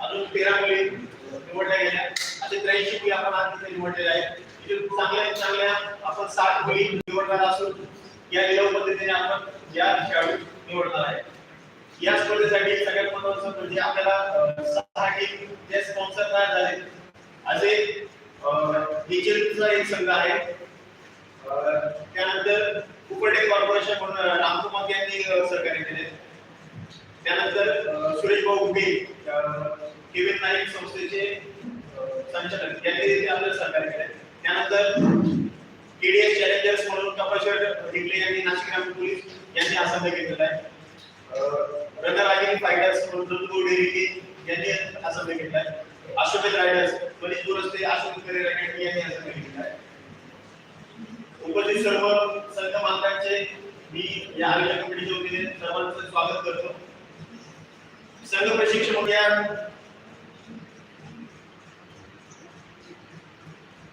अजून तेरा मुली निवडल्या गेल्या असे त्र्याऐंशी मुली आपण आज तिथे निवडलेल्या आहेत चांगल्या चांगल्या आपण सात मुली निवडणार असून या लिलाव पद्धतीने आपण या खेळाडू निवडणार आहे या स्पर्धेसाठी सगळ्यात महत्वाचं म्हणजे आपल्याला सहा टीम जे स्पॉन्सर तयार झाले असे डिजिटलचा एक संघ आहे मोघे केवेन नाईक संस्थेचे संचालक यांनी देखील आम्हाला सहकार्य केले त्यानंतर केडीएस चॅलेंजर्स म्हणून कपाशर ढिकले यांनी नाशिक ग्रामीण पोलीस यांनी हा संघ घेतलेला आहे रंगरागिरी फायटर्स म्हणून रंगो यांनी हा संघ घेतला आहे अशोभित रायडर्स मनीष दुरस्ते करे यांनी हा संघ आहे उपस्थित सर्व संघ मालकांचे मी या आयोजन कमिटीच्या वतीने सर्वांचं स्वागत करतो संघ प्रशिक्षण अभियान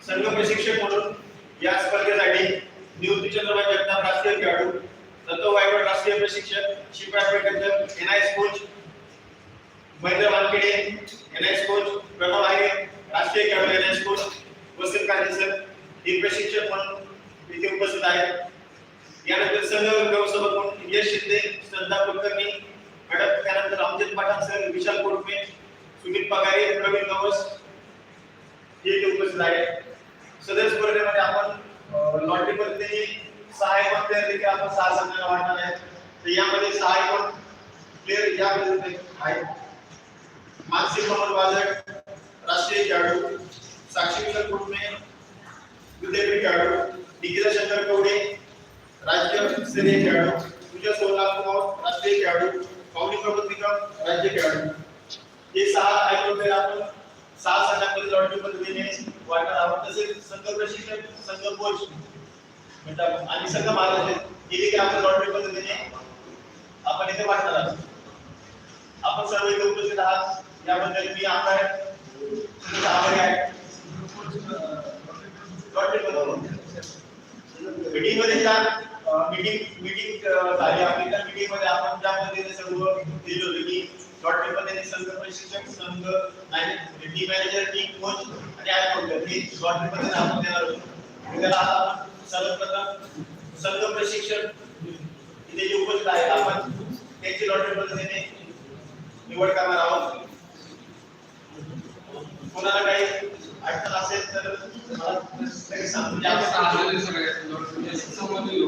संघ प्रशिक्षक म्हणून या स्पर्धेसाठी निवृत्ती चंद्रबाई जगताप राष्ट्रीय खेळाडू दत्त वायगड राष्ट्रीय प्रशिक्षक Shivraj Petkar NIS coach Mahendra Wankhede I coach प्रभाव आहे राष्ट्रीय खेळाडू एनआयएस कोच वसंत कांदे सर हे प्रशिक्षक म्हणून इथे उपस्थित आहेत यानंतर संघ व्यवस्थापक म्हणून यश शिंदे श्रद्धा कुलकर्णी गडप त्यानंतर अमजित पाठक सर विशाल कोर्ट में सुमित पगारे प्रवीण गवस हे इथे उपस्थित आहेत सदर स्पर्धेमध्ये आपण लॉटरीमध्ये सहा एकूण प्लेअर देखील आपण सहा संघाला वाटणार आहेत तर यामध्ये सहा एकूण प्लेअर यामध्ये हाय मानसिक कमल वाजट राष्ट्रीय जाडू साक्षी विशाल कोर्ट में विद्यापीठ जाडू निकिता शंकर कोड़े राज्य स्तरीय खेळाडू विजय सोलापूर राष्ट्रीय जाडू पावली प्रबोधिका राज्य खेळाडू हे सहा आयटममध्ये आपण सहा संघांमध्ये जॉईंट पद्धतीने वाटणार आहोत तसेच संघ प्रशिक्षण संघ कोच म्हणतात आणि संघ महाराष्ट्र गेले की आपण लॉटरी पद्धतीने आपण इथे वाटणार आहोत आपण सर्व इथे उपस्थित आहात याबद्दल मी आभार मीटिंग झाली आपली त्या मीटिंग मध्ये आपण ज्या पद्धतीने सर्व दिले होते की डॉट पद्धतीने संघ प्रशिक्षक संघ आणि टीम मॅनेजर टीम कोच आणि आय कोच हे डॉट पद्धतीने आपण देणार होतो त्याला आपण सर्वप्रथम संघ प्रशिक्षक इथे जे उपस्थित आहेत आपण त्यांची लॉटरी पद्धतीने निवड करणार आहोत कोणाला काही अडचण असेल तर मला सांगू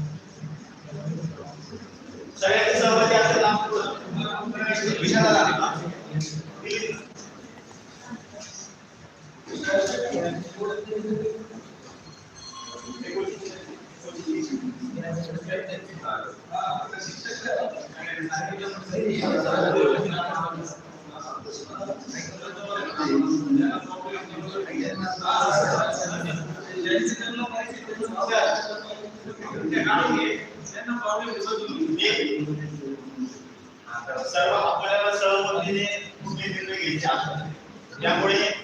सगळ्यांचे सहमती असेल आपण विचाराला लागला त्यांना प्रॉब्लेम सर्व आपल्याला सहमतीने निर्णय घ्यायचे असतात त्यामुळे